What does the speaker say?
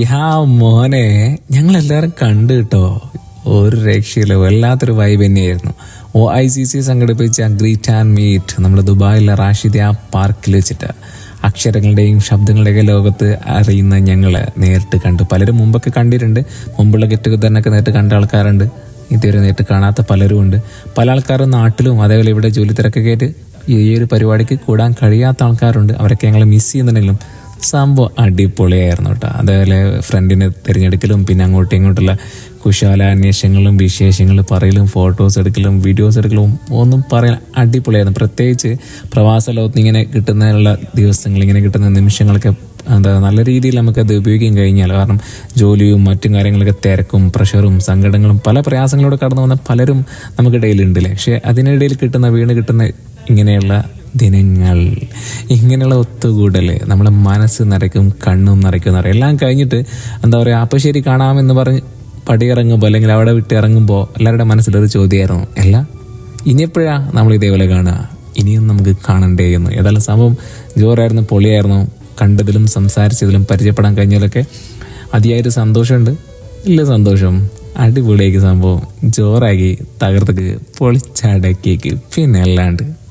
യാ മോനെ ഞങ്ങൾ എല്ലാവരും കണ്ടു കേട്ടോ ഒരു രക്ഷയില്ല വല്ലാത്തൊരു വൈബ് തന്നെയായിരുന്നു. ഒ ഐ സി സി സംഘടിപ്പിച്ച ഗ്രീറ്റ് ആൻഡ് മീറ്റ് നമ്മുടെ ദുബായിലെ റാഷിദ പാർക്കിൽ വെച്ചിട്ട് അക്ഷരങ്ങളുടെയും ശബ്ദങ്ങളുടെയൊക്കെ ലോകത്ത് അറിയുന്ന ഞങ്ങൾ നേരിട്ട് കണ്ടു. പലരും മുമ്പൊക്കെ കണ്ടിട്ടുണ്ട്. മുമ്പുള്ള ഗെറ്റ് ടുഗദറിനൊക്കെ നേരിട്ട് കണ്ട ആൾക്കാരുണ്ട്. ഇതുവരെ നേരിട്ട് കാണാത്ത പലരും ഉണ്ട്. പല ആൾക്കാരും നാട്ടിലും അതേപോലെ ഇവിടെ ജോലി തിരക്കൊക്കെ ആയിട്ട് ഈ ഒരു പരിപാടിക്ക് കൂടാൻ കഴിയാത്ത ആൾക്കാരുണ്ട്. അവരൊക്കെ ഞങ്ങൾ മിസ് ചെയ്യുന്നുണ്ടെങ്കിലും സംഭവം അടിപൊളിയായിരുന്നു കേട്ടോ. അതേപോലെ ഫ്രണ്ടിനെ തിരഞ്ഞെടുക്കലും പിന്നെ അങ്ങോട്ടും ഇങ്ങോട്ടുള്ള കുശാലാന്വേഷണങ്ങളും വിശേഷങ്ങളും പറയലും ഫോട്ടോസ് എടുക്കലും വീഡിയോസ് എടുക്കലും ഒന്നും പറയാൻ അടിപൊളിയായിരുന്നു. പ്രത്യേകിച്ച് പ്രവാസ ലോകത്ത് ഇങ്ങനെ കിട്ടുന്നതിനുള്ള ദിവസങ്ങൾ ഇങ്ങനെ കിട്ടുന്ന നിമിഷങ്ങളൊക്കെ എന്താ നല്ല രീതിയിൽ നമുക്കത് ഉപയോഗിക്കാൻ കഴിഞ്ഞാൽ കാരണം ജോലിയും മറ്റും കാര്യങ്ങളൊക്കെ തിരക്കും പ്രഷറും സങ്കടങ്ങളും പല പ്രയാസങ്ങളോട് കടന്നു വന്ന പലരും നമുക്കിടയിലുണ്ടല്ലേ പക്ഷേ അതിനിടയിൽ കിട്ടുന്ന വീണ് കിട്ടുന്ന ഇങ്ങനെയുള്ള ദിനങ്ങൾ ഇങ്ങനെയുള്ള ഒത്തുകൂടൽ നമ്മുടെ മനസ്സ് നിറയ്ക്കും കണ്ണും നിറയ്ക്കും നിറയും എല്ലാം കഴിഞ്ഞിട്ട് എന്താ പറയുക അപ്പം ശരി കാണാമെന്ന് പറഞ്ഞ് പടിയിറങ്ങുമ്പോൾ അല്ലെങ്കിൽ അവിടെ വിട്ട് ഇറങ്ങുമ്പോൾ എല്ലാവരുടെ മനസ്സിലൊരു ചോദ്യമായിരുന്നു. അല്ല ഇനിയെപ്പോഴാ നമ്മൾ ഇതേപോലെ കാണുക? ഇനിയും നമുക്ക് കാണണ്ടേ എന്ന്. ഏതായാലും സംഭവം ജോറായിരുന്നു പൊളിയായിരുന്നു. കണ്ടതിലും സംസാരിച്ചതിലും പരിചയപ്പെടാൻ കഴിഞ്ഞതിലൊക്കെ അതിയായൊരു സന്തോഷമുണ്ട്. ഇല്ല സന്തോഷം. അടിപൊളിയാക്കി സംഭവം. ജോറാക്കി തകർത്തക്ക് പൊളിച്ചടക്കിയേക്ക്. പിന്നെ അല്ലാണ്ട്.